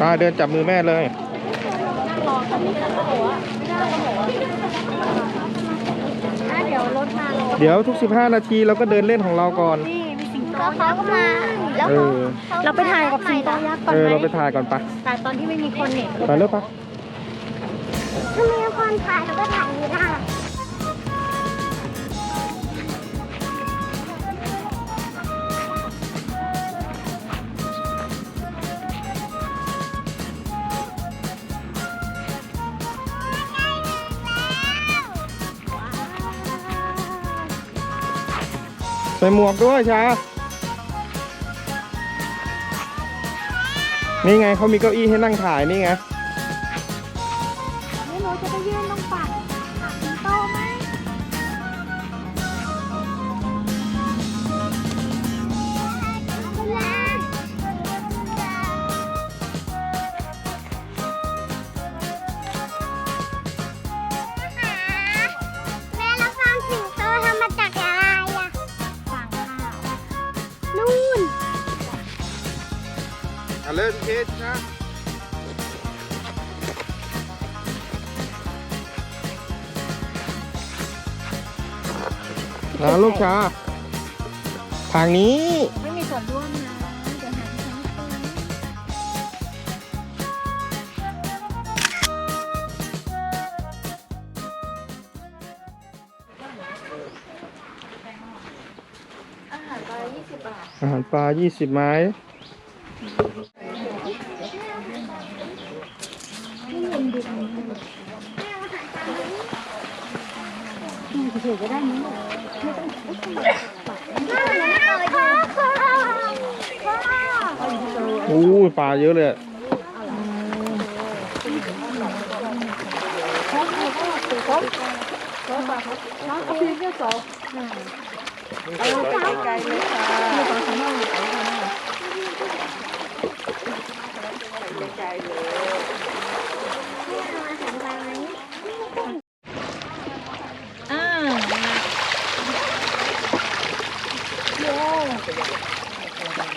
ป้าเดินจับมือแม่เลย เดี๋ยวรถมาลงเดี๋ยวทุก 15 นาทีเราก็เดินเล่นของเราก่อน นี่มีสิงโตเขาก็มาแล้วเออ เราไปถ่ายกับสิงโตยักษ์ก่อนเออ ไหมเราไปถ่ายก่อนปะถ่ตอนที่ไม่มีคนเนี่ย ไปเร็วปะ้นถ่ายเราก็ถ่ายไม่ได้ว้าใส่หมวกด้วยชา นี่ไงเขามีเก้าอี้ให้นั่งถ่ายนี่ไง จะไปยืนตรงฝั่งฝั่งสิงโตไหมแม่แล้วฟั นเคสนะนะลูกชาทางนี้ ไม่มีส่วนร่วมนะเดี๋ยวหาที่ฉันคืนอาหารปลา20 บาท อาหารปลา 20 ไม้ ถือก็ได้นี่ไม่ต้องไม่ต้องแบบพ่อพ่อพ่อ อู้ยปลา เยอะเลยอะอ่าโย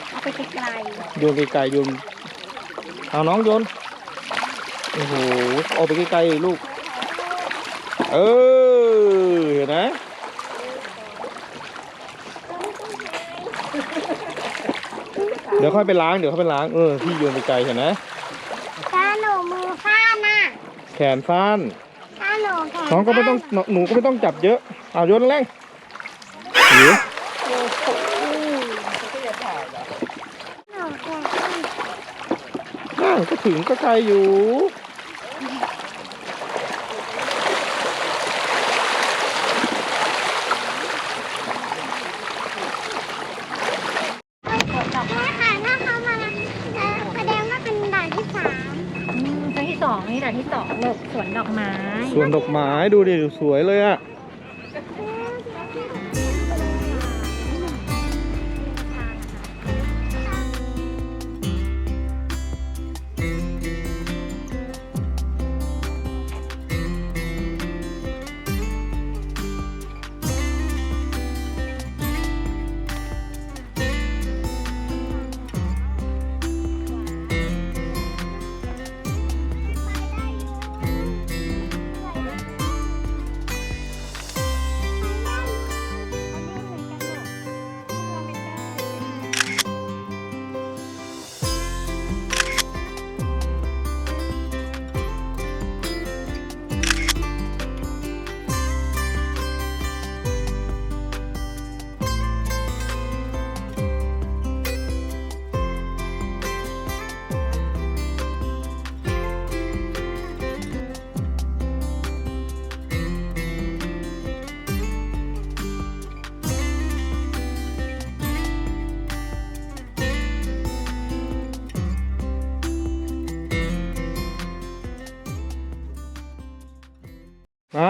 เอาไปไกลโยนไกลๆโยน เอาน้องโยน โอ้โหเอาไปไกลๆอีกลูก เออ เห็นไหมเดี๋ยวค่อยไปล้าง เดี๋ยวค่อยไปล้าง เออ พี่โยนไปไกลเห็นไหมๆถ้าหนูมือฟ้านน่ะแขนสั้นถ้าหนูแขนน้องก็ไม่ต้อง หนูก็ไม่ต้องจับเยอะ เอาโยนแรงหรือ หนูแขนสั้น น่าก็ ถึงก็ไกลอยู่แม่ค่ะถ้าเขามาเอ่อแสดงว่าเป็นด่านที่สามอืมครั้งที่สองนี่แหละที่สองหลบสวนดอกไม้ ส่วนดอกไม้ดูดิสวยเลยอะ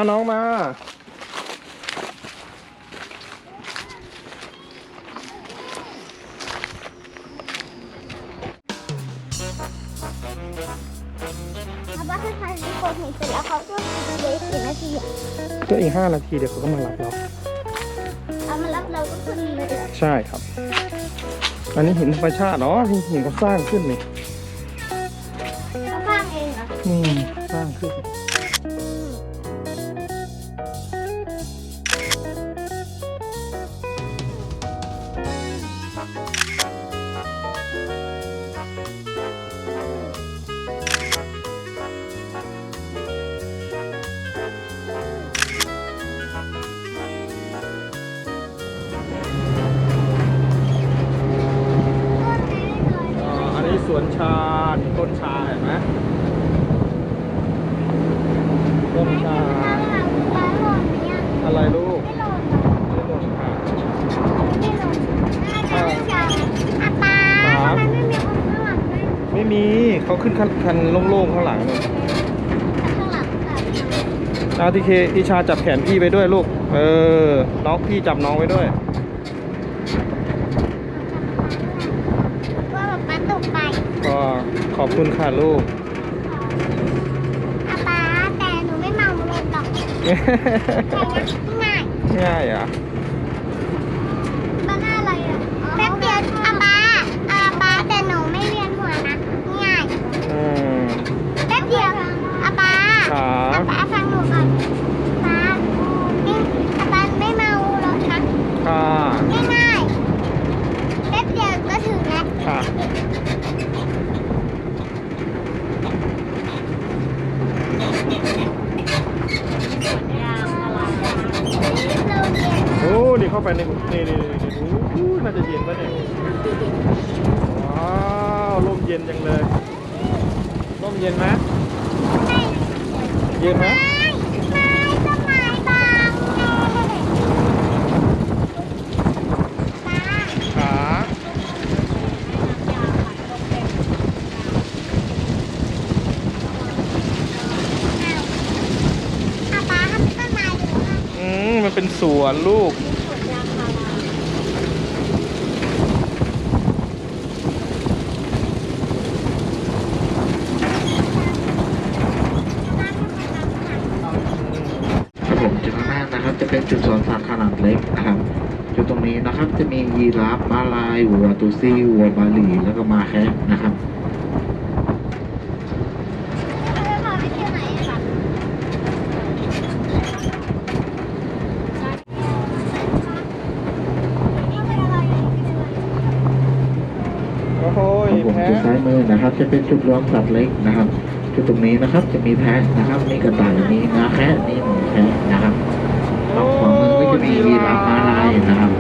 น้องมาเอาว่าถ้าทานที่โคเห็นเสร็จแล้วเขาก็ดูเลยสี่นาทีอะก็อีกห้านาทีเดี๋ยวเขาก็มารับเรา เอามารับเราก็ขึ้นเลยใช่ครับ อันนี้หินธรรมชาติเนาะหินหินเขาสร้างขึ้นนี่ เขาสร้างเองเหรอ อืมสร้างขึ้น คันคันโล่งๆข้างหลังนู่นข้างหลังแบบอาทีเคอีชาจับแขนพี่ไปด้วยลูก เออ น้องพี่จับน้องไว้ด้วย ว่าป๊าตกไปก็ขอบคุณค่ะลูก อาปาแต่หนูไม่เมาลงหรอกใช่นะง่าย ง่ายอะ บ้าน่าอะไรอะแป๊บเดียวอาปาอาปาแต่หนูไม่เวียนหัวนะง่าย อืม แป๊บเดียวอาปา ขา อาปาฟังหนูก่อนปานี่อาปาไม่เมาหรอกนะ ค่ะ ง่ายๆแป๊บเดียวก็ถึงแล้ว ค่ะ เราเรียน โอ้ นี่ เข้าไปในนี่นี่นี่นี่โอ้น่าจะเย็นปะเนี่ยว้าวลมเย็นจังเลยลมเย็นไหมไม่เย็นไหมไม่ไม่ต้นไม้บางเลยปาขาอาปาทำต้นไม้หรือว่าอืมมันเป็นสวนลูก ครับผมจุดข้างหน้านะครับ จะเป็นจุดสวนสัตว์ขนาดเล็กนะครับ จุดตรงนี้นะครับจะมียีราฟม้าลาย วัวตูซี่วัวบาหลีแล้วก็มาแคะนะครับเราพาไปเที่ยวไหนอะคะโอ้โหครับผมแพ้จุดซ้ายมือนะครับ จะเป็นจุดรวมสัตว์เล็กนะครับ จุดตรงนี้นะครับจะมีแพะนะครับ มีกระต่ายมีม้าแคะมีหมูแคะนะครับฝั่งขวามือก็จะมียีราฟม้าลายนะครับ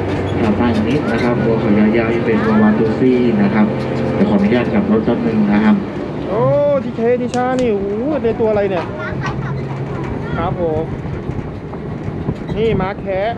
ต่อไปนิดนะครับตัวขายาวๆจะเป็นตัววาตูซี่นะครับแต่ขออนุญาตกลับรถแป๊บนึงนะครับ โอ้ทีเคทีชานี่โอ้โหในตัวอะไรเนี่ย ครับผม นี่ม้าแคะ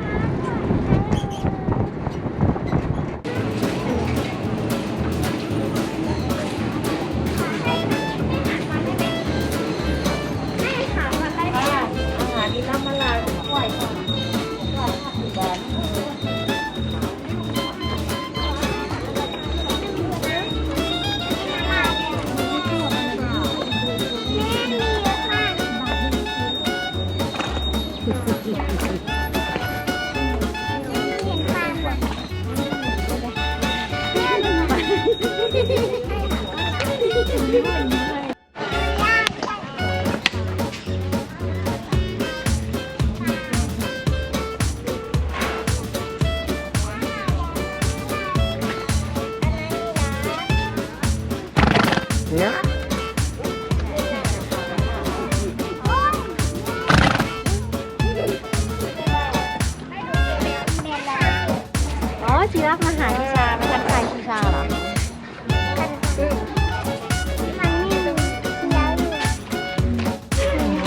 อ๋อชีรักมาหาชิชามาทักทายชิชาเหรอ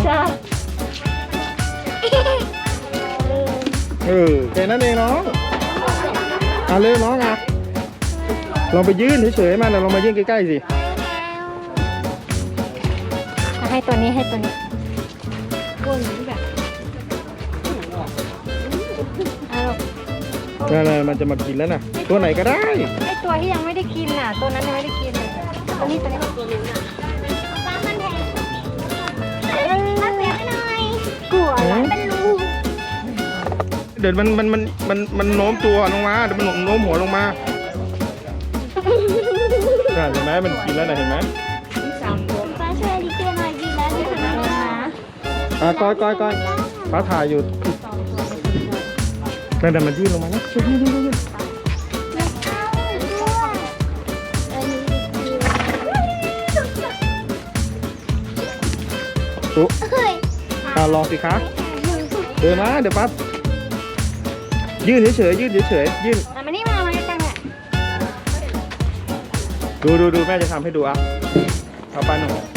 ชาเออแค่นั้นเองน้องอะเร็วน้องอะลองไปยื่นเฉยๆมันนะลองมายื่นใกล้ๆสิ ให้ตัวนี้ให้ตัวนี้ นั่นๆมันจะมากินแล้วนะตัวไหนก็ได้ ไอตัวที่ยังไม่ได้กินน่ะ ตัวนั้นยังไม่ได้กินเลยตัวนี้ตัวนี้ตัวนี้น่ะป้ามันแพงมาเสียหน่อยกลัวอะไรเป็นรูเดี๋ยวมันมันมันมันมันโน้มตัวลงมาเดี๋ยวมันโน้มหัวลงมาน่ะเห็นไหมมันกินแล้วนะเห็นไหมที่สามตัวป้าช่วยดิเกหน่อยดีแล้วดิค่ะนะอะก้อยก้อยก้อยฟ้าถ่ายอยู่ นั่นน่มันยื่นลงมาแล้วยื่นยื่นยื่นยื่นตุ๊เฮ้ยอะลองสิคะเดินมาเดี๋ยวปั๊บยืนเฉยๆยืนเฉยๆยืนอะมานี่มามาใกล้ๆแม่ดูดูดูแม่จะทำให้ดูอะเอาไปหนูเ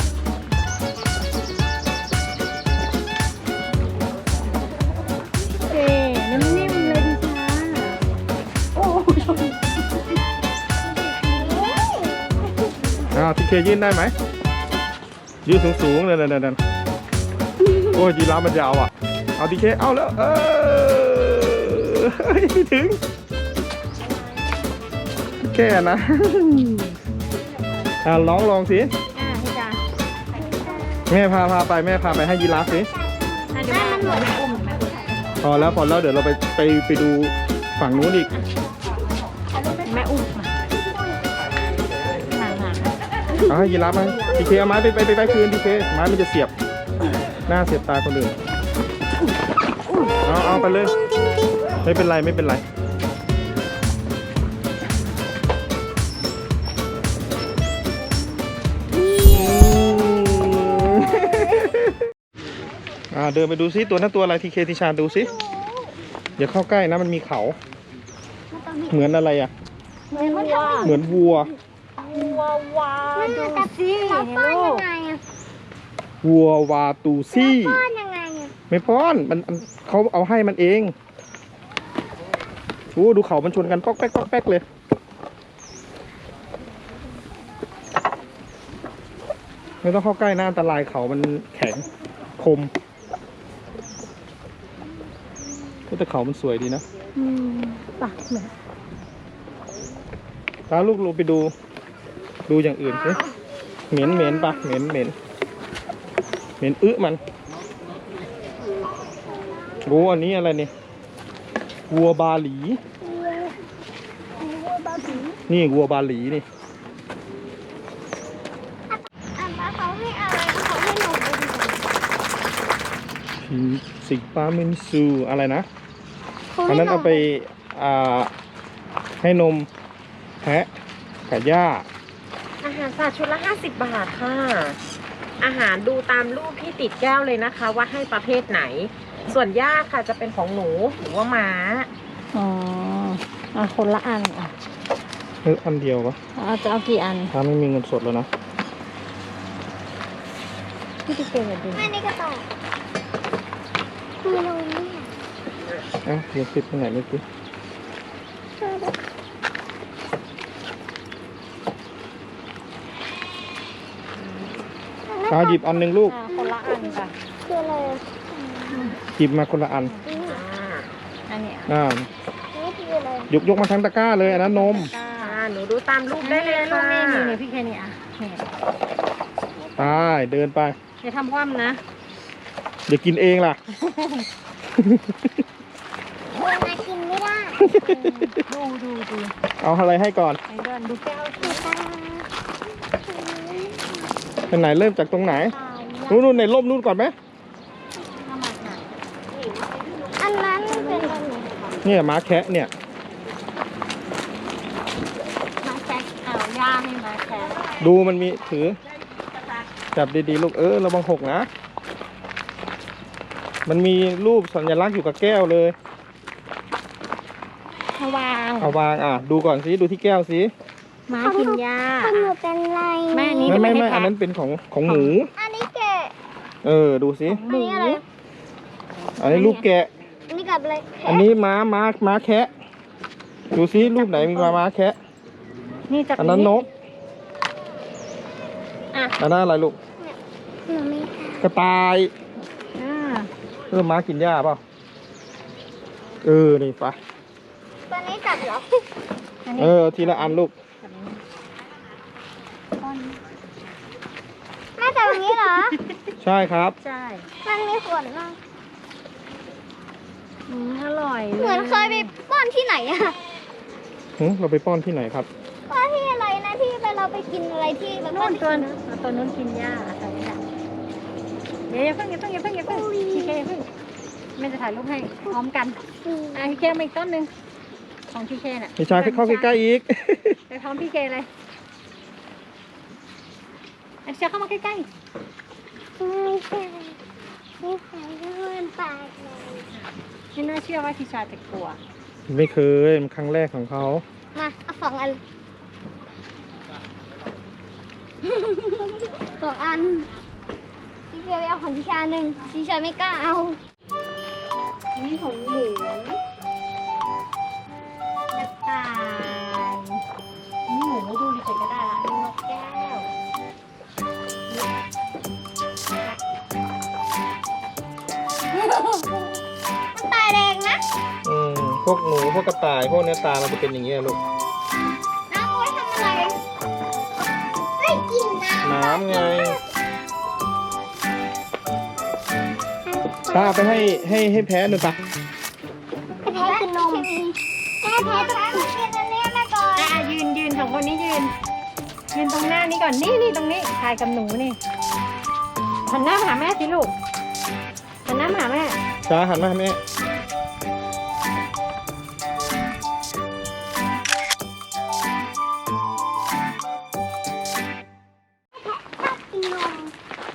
เคยืนได้ไหมยืนสูงสูงๆเลยนั่นนั่นโอ้ยยีราฟมันยาวอะ เอาทีเคเอาแล้ว เออเฮ้ยไม่ถึง แค่นะอ่าลองลองสิอะพี่จ้าแม่พาพาไปแม่พาไปให้ยีราฟสิอะเดี๋ยวมันหมดแม่อุ้มแม่อุ้มพอแล้วพอแล้วเดี๋ยวเราไปไปไปดูฝั่งนู้นอีก อาให้ยีราฟไหมทีเคเอาไม้ไปไปไปไปคืนทีเคไม้มันจะเสียบ หน้าเสียบตาคนอื่นเอาเอาไปเลย ไม่เป็นไรไม่เป็นไร อ่าเดินไปดูซิตัวนั้นตัวอะไรทีเคทิชานดูซิอย่าเข้าใกล้นะมันมีเขา เหมือนอะไรอะๆเหมือนว่าเหมือนวัว ว้าวว้าดูสิเขาป้อนลูยักงไงอะวัววาตูซี่ป้อนยังไงอะไม่ป้อนมันมันเขาเอาให้มันเองโอ้ดูเขามันชนกันป๊อกแป๊กป๊อกแป๊กเลย ไม่ต้องเข้าใกล้นะอันตรายเขามันแข็งคมแต่เขามันสวยดีนะ อืมปากเหมือนพาลูกลงไปดู ดูอย่างอื่นสิเหม็นเหม็นปะเหม็นเหม็นเหม็นอึมันโอ้อันนี้อะไรเนี่ยวัวบาหลี นี่วัวบาหลีนี่อะป้าเขาให้อะไรเขาให้หนูดูพิมสิงปาเมนซูอะไรนะเขาอันให้นั้นหเอาไปอ่าให้นมแพะกับหญ้าอาหาร สัตว์ชุดละ 50 บาทค่ะ อาหารดูตามรูปที่ติดแก้วเลยนะคะ ว่าให้ประเภทไหน ส่วนหญ้าค่ะจะเป็นของหนูหรือว่าม้า อ๋ออะคนละอันอะเอออันเดียวปะเอาจะเอากี่อันถ้าไม่มีเงินสดแล้วนะพี่ติ๊กเก่งดูแม่นี่ก็ต่อคือเราเนี่ยเอ้าเดี๋ยวติดตรงไหนไม่ติด อาหยิบอันหนึ่งลูก อะคนละอันจ้ะคืออะไรอะหยิบมาคนละอันอันเนี้ยอ่า นี่คืออะไรยกยกมาทั้งตะกร้าเลยอันนั้นนม อ่าหนูดูตามรูปได้เลยลูค่ะกนี่นี่นี่พี่แค่นี้อะนี่ไปเดินไปอย่าทำคว่ำนะเดี๋ยวกินเองล่ะ โอ้ยมากินไม่ได้ดูดูดูเอาอะไรให้ก่อนไอ้เดินดูแก้วคือตา เป็นไหนเริ่มจากตรงไหนตายนู่นนู่นในร่มนู่นก่อนไหมถ้ามาหาอันนั้นเป็นอะไรเนี่ยม้าแคะเนี่ยมาแซกเอาย่าให้มาแซกดูมันมีถือจับดีๆลูกเออระวังหกนะ มันมีรูปสัญลักษณ์อยู่กับแก้วเลยมาวางเอาวางอะดูก่อนสิดูที่แก้วสิ ม้ากินหญ้าคนหนูเป็นไรแม่นี่ ไม่ไม่จะไม่ไม่ให้แพะอันนั้นเป็นของของหมู อันนี้แกะเออดูสิ อันนี้อะไร อันนี้ลูกแกะ อันนี้กับอะไรแกะอันนี้ม้าม้าม้าแคะดูสิรูปไหนมีม้าม้าแคะนี่จากอันนั้นนกอะอันนั้นอะไรลูกหนูไม่กระต่ายอ่าเออม้ากินหญ้าเปล่าเออนี่ไปตัวนี้จับเหรอเออทีละอันลูก แม่จับ อย่างนี้เหรอ ใช่ครับ ใช่ มันมีขนเนอะอืมอร่อยเหมือนเคยไปป้อนที่ไหนอะหึเราไปป้อนที่ไหนครับป้อนที่อะไรนะที่ไปเราไปกินอะไรที่แบบนู่ป้อนนตัวนู้นเอาตัวนู้นกินหญ้าใส่ไม่ได้เดี๋ยวอย่าเพิ่งอย่าเพิ่งอย่าเพิ่งอย่าเพิ่งทีเคอย่าเพิ่งแม่จะถ่ายรูปให้พร้อมกันอะทีเคมาอีกต้นหนึ่งของทีเคน่ะนิชาเข้าใกล้ๆอีก ไปพร้อมพี่เคเลย อันเชียเข้ามาใกล้ๆไม่ใช่ไม่ใช่เพื่อนปากเลยๆไม่น่าเชื่อว่าทิชาจะกลัว ไม่เคยมันครั้งแรกของเขามาเอาสองอันสองอันพี่เพียไปเอาของดิชาหนึ่งดิชาไม่กล้าเอานี่ของหมูกระต่ายนี่หมูไม่ดูดิเฉยก็ได้ละนี่นกแก้ว ตายแรงนะอืมพวกหนูพวกกระต่ายพวกเนื้อตามันจะเป็นอย่างนี้ยลูก น้ำเอาไว้ทำอะไรไม่กินน้น้ำไงตาเอาไปให้ให้ให้แพ้หนึ่งปะำแพ้กินนมแพ้แพ้แพ้กินอันเนี้ยแม่ก่อนอะยืนยืนสองคนนี้ยืน ยืนตรงหน้านี้ก่อนนี่นี่ตรงนี้ถ่ายกับหนูนี่หันหน้ามาหาแม่สิลูก หันหน้ามาหาแม่ช้าหันมาแม่กินนม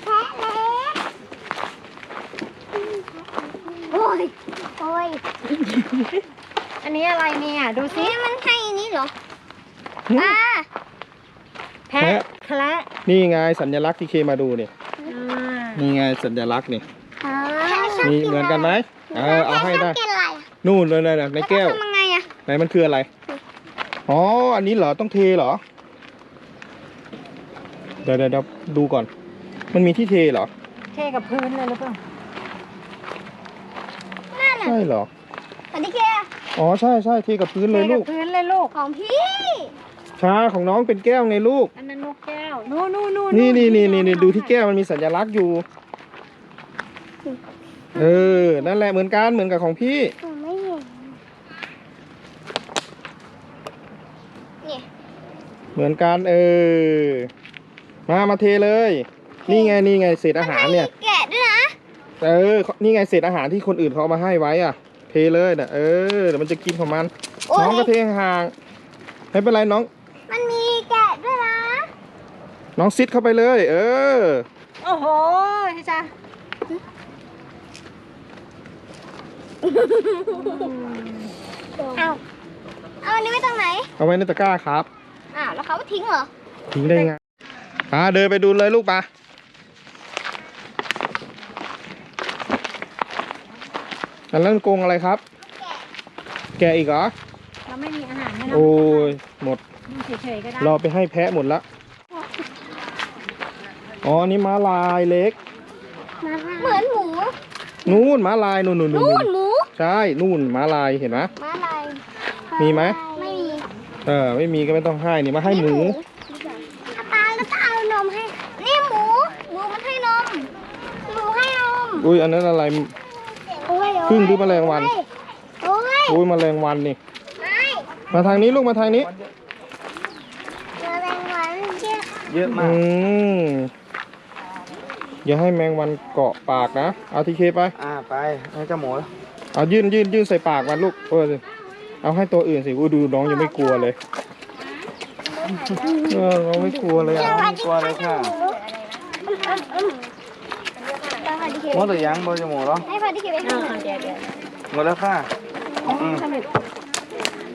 แพ้เล็กโอ้ย โอ้ย อันนี้อะไรเนี่ย ดูสินี่มันให้อันนี้เหรออ่าแพะแคละนี่ไงสัญลักษณ์ที่เคมาดูเนี่ย อ่า นี่ไงสัญลักษณ์นี่อ่า มีเหมือนกันไหมเออเอาให้ได้แพ้ชอบกินอะไรนู่นเลยเลยนะในแก้วทำยังไงอะไหนมันคืออะไร อ๋อ อันนี้เหรอ ต้องเทเหรอเดี๋ยวเดี๋ยวเดี๋ยวดูก่อน มันมีที่เทเหรอ เทกับพื้นเลยหรือเปล่านั่นน่ะใช่เหรออันนี้แกอ๋อ ใช่ใช่เทกับพื้นเลยเทลูกับกพื้นเลยลูก ของพี่ชาของน้องเป็นแก้วไงลูก อันนั้นนกแก้ว นู่นนู่นนู่นนี่นี่นี่นี่องนี่ดูที่แก้วมันมีสัญลักษณ์อยู่ เออ นั่นแหละเหมือนกันเหมือนกับของพี่ หนูไม่เห็นเนี่ยเหมือนกันเออ มามาเทเลย นี่ไงนี่ไงเศษอาหารเนี่ย แกะด้วยนะเออ นี่ไงเศษอาหารที่คนอื่นเขาเอามาให้ไว้อะ เทเลยนะเออเดี๋ยวมันจะกินของมันโอ้ยน้องก็เทห่างๆไม่เป็นไรน้อง มันมีแกะด้วยนะ น้องซิดเข้าไปเลย เออ โอ้โหทิชา เอาเอาอันนี้ไว้ตรงไหน เอาไว้ในตะกร้าครับ อ้าวแล้วเขาทิ้งเหรอ ทิ้งได้ไงอ่าเดินไปดูเลยลูกปะอันนั้นกรงอะไรครับ แกะอีกเหรอ เราไม่มีอาหารให้น้องโอ้ยหมด ดูเฉยๆก็ได้รอไปให้แพะหมดละ อ๋อ นี่ม้าลายเล็ก เหมือนหมู นู่นม้าลายนู่นนู่นนู่นู่นนหมู ใช่นู่นม้าลายเห็นไหม ม้าลายมีไหม ไม่มีเออไม่มีก็ไม่ต้องให้นี่มาให้หมูอาปาแล้วก็เอานมให้ นี่หมู หมูมันให้นม หมูให้นมอุ้ยอันนั้นอะไร โอ้ยพึ่งหรือแมลงวัน โอ้ยอุ้ยแมลงวันนี่ไม่มาทางนี้ลูกมาทางนี้ แมลงวันเยอะเยอะอืมากมอย่าให้แมงวันเกาะปากนะเอาทีเคไป อ่าไปให้เจ้าหมู เอายื่นยื่นยื่นใส่ปากมันลูกเออเอาให้ตัวอื่นสิอู้ดูน้องยังไม่กลัวเลยเออน้องไม่กลัวเลยอะกลัวเลยค่ะแล้วพอดีเคหมดหรือยังเบอร์เจ้าหมูเหรอให้พอดีเคไปอ่าให้เดี๋ยวเดี๋ยวหมดแล้วค่ะอืมสำเร็จ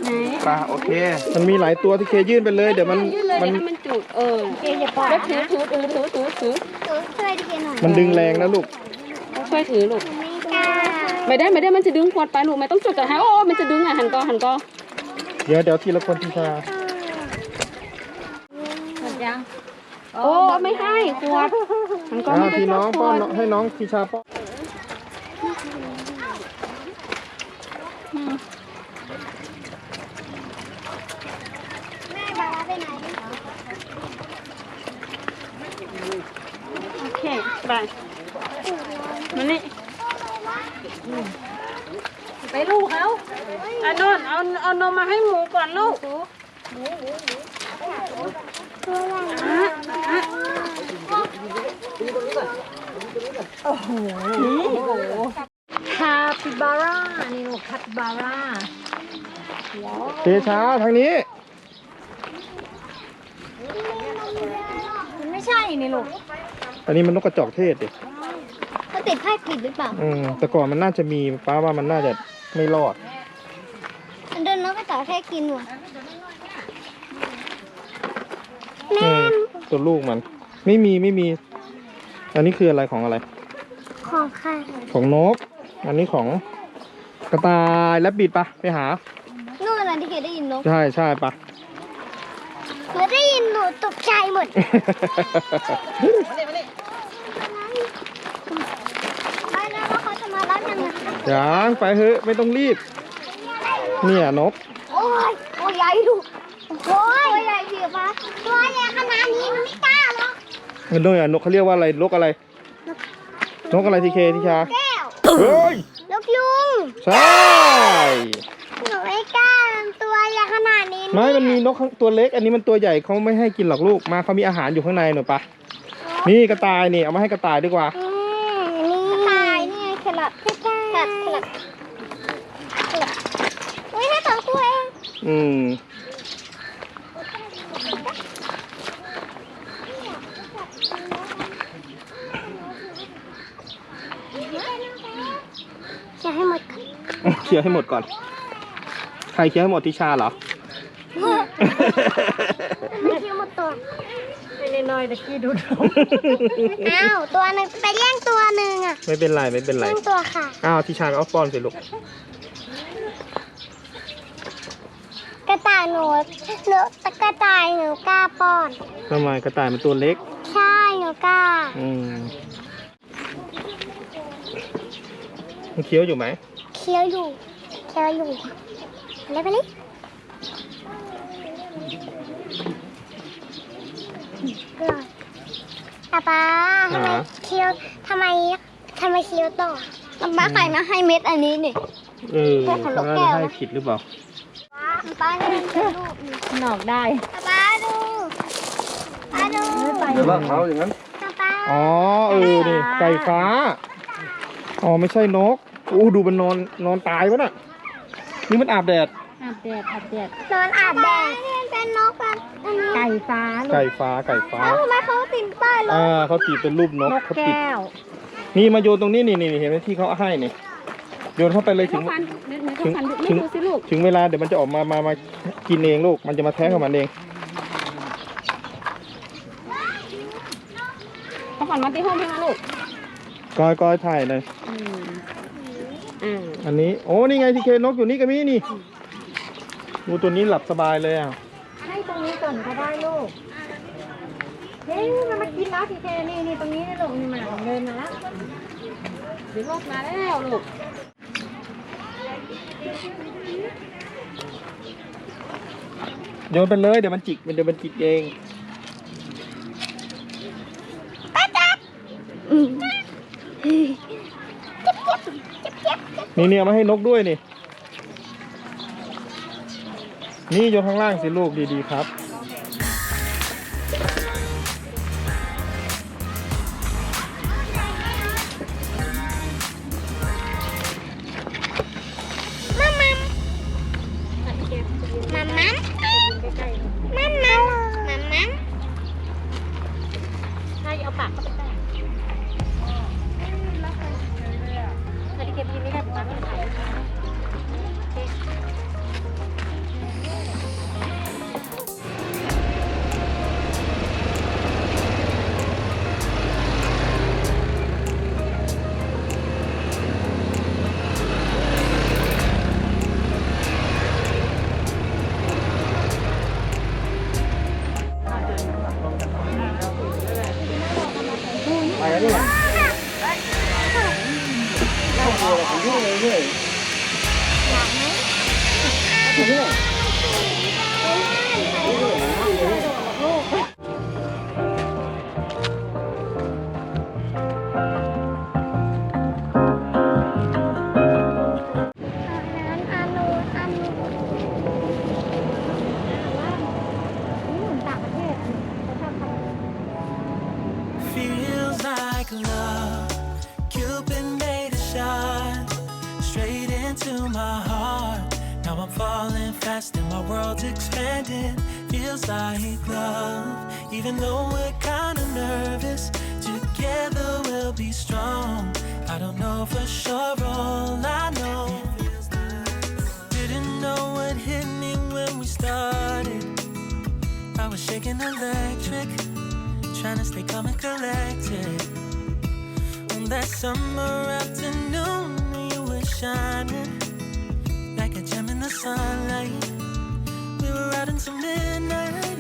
ไหนไปโอเค มันมีหลายตัวที่เคยื่นไปเลย เดี๋ยวมันมันเออเกอย่าปล่อยนะถือช่วยดีเคหน่อยมันดึงแรงนะลูกช่วยถือลูก ไม่กล้าไม่ได้ไม่ได้มันจะดึงขวดไปลูกไม่ต้องจุดกันให้โอ้มันจะดึงอะหันก็หันก็เดี๋ยวเดี๋ยวทีละคนทีละหมดยังโอ้ไม่ให้ขวดหันก็อ่าไม่ได้พี่น้องขป้อวนด ให้น้องทีชาป้อน โอเคไปมานี่ ไปลูกเขา อันนนเอาเอานมมาให้หมูก่อนลูก คาปิบาร่า นี่ลูกคาปิบาร่า เท ช้าทางนี้ มันไม่ใช่นี่ลูกอันนี้มันนกกระจอกเทศดิเขาติดผ้าปิดหรือเปล่า อืมแต่ก่อนมันน่าจะมีป้าว่ามันน่าจะไม่รอด มันโดนนกกระจอกแท้กินว่ะเออตัวลูกมัน ไม่มีไม่มี อันนี้คืออะไรของอะไร ของใครของนก อันนี้ของกระต่ายและบิดปะไปหานู่นน่ะ ที่เคยได้ยินนกใช่ใช่ปะเมื่อได้ยินหนูตกใจหมดไปแล้วว่าเขาจะมารับยังไงยังไปเถอะไม่ต้องรีบ เนี่ยนก โอ้ยตัวใหญ่ดูโอ้ยตัวใหญ่เสียฟ้าตัวใหญ่ขนาดนี้มันไม่กล้าหรอกเงินด้วยอะนกเขาเรียกว่าอะไรนกอะไร นกอะไรทีเคทีชาแก้วเฮ้ยนกยุงใช่หนูไม่กล้า ตัวใหญ่ขนาดนี้ไม่มันมีนกข้างตัวเล็ก อันนี้มันตัวใหญ่เขาไม่ให้กินหรอกลูก มาเขามีอาหารอยู่ข้างในหนูปะนี่กระต่ายนี่เอามาให้กระต่ายดีกว่าอืมนี่ตายนี่ไงแครอทแครอทแครอทแครอทอุ้ยแค่สองตัวเองอืมจะให้หมดก่อนเคลียร์ให้หมดก่อนใค รเคลียร์ให้หมดทิชาเหรอ ไม่คิวหมดตัวไม่น้อยๆตะกี้ดูดูอ้าวตัวหนึ่งไปแย่งตัวหนึ่งอะไม่เป็นไรไม่เป็นไร แย่งตัวค่ะ อ้าวทิชาก็เอาป้อนสิลูก กระต่ายหนูหนูกระต่ายหนูกล้าป้อน ทำไมกระต่ายมันตัวเล็ก ใช่หนูกล้า อืมมันเคี้ยวอยู่ไหม เคี้ยวอยู่ เคี้ยวอยู่ไป เลยไปเลยอร่อยป๊าป๊าทำไมเคี้ยวทำไมทำไมเคี้ยวต่อป๊าป๊าใครมาให้เม็ดอันนี้นี่เออแค่ขนมเขาแก้น่าวจะให้นะผิดหรือเปล่าป๊านี่เป็นรูปนี่หนอกได้ป๊าดูป๊าดูเดี๋ยวว่าเขาอย่างนั้นป๊าป๊าอ๋อเออนี่ไก่ฟ้าอ๋อไม่ใช่นกอู้ดูมันนอนนอนตายวะน่ะ นี่มันอาบแดด อาบแดดอาบแดดนอนอาบแดดนี่เป็นนกกันอันนี้ไก่ฟ้าลูกไก่ฟ้าไก่ฟ้า แล้วทำไมเขาติดป้ายรถอ่าเขาติดเป็นรูปนกนกเขาติดแก้วนี่มาโยนตรงนี้นี่นี่เห็นไหมที่เขาให้นี่โยนเข้าไปเลยถึเขางฟันเดี๋ยวเขาถึงฟันดูถึไม่งดูสิลูกถึงเวลาเดี๋ยวมันจะออกมามามากินเองลูกมันจะมาแท้ของมันเอง เขาฟันมาที่ห้องพี่มาลูกก้อยก้อยถ่ายเลยอืม อ่าอันนี้โอ้นี่ไงที่เคนกอยู่นี่ก็มีนี่ดูตัวนี้หลับสบายเลยอะให้ตรงนี้ก่อนก็ได้ลูกเฮ้ยมันมากินแล้วทีเคนี่นี่ตรงนี้นี่ลูกนี่มาเดินมาแล้วเดี๋ยวรถมาแล้วลูกโยนไปเลยเดี๋ยวมันจิกมันเดี๋ยวมันจิกเอง นี่เนี่ยมาให้นกด้วยนี่ นี่โยนข้างล่างสิลูกดีๆครับ Shaking electric, trying to stay calm and collected. On that summer afternoon, you were shining like a gem in the sunlight. We were out until midnight,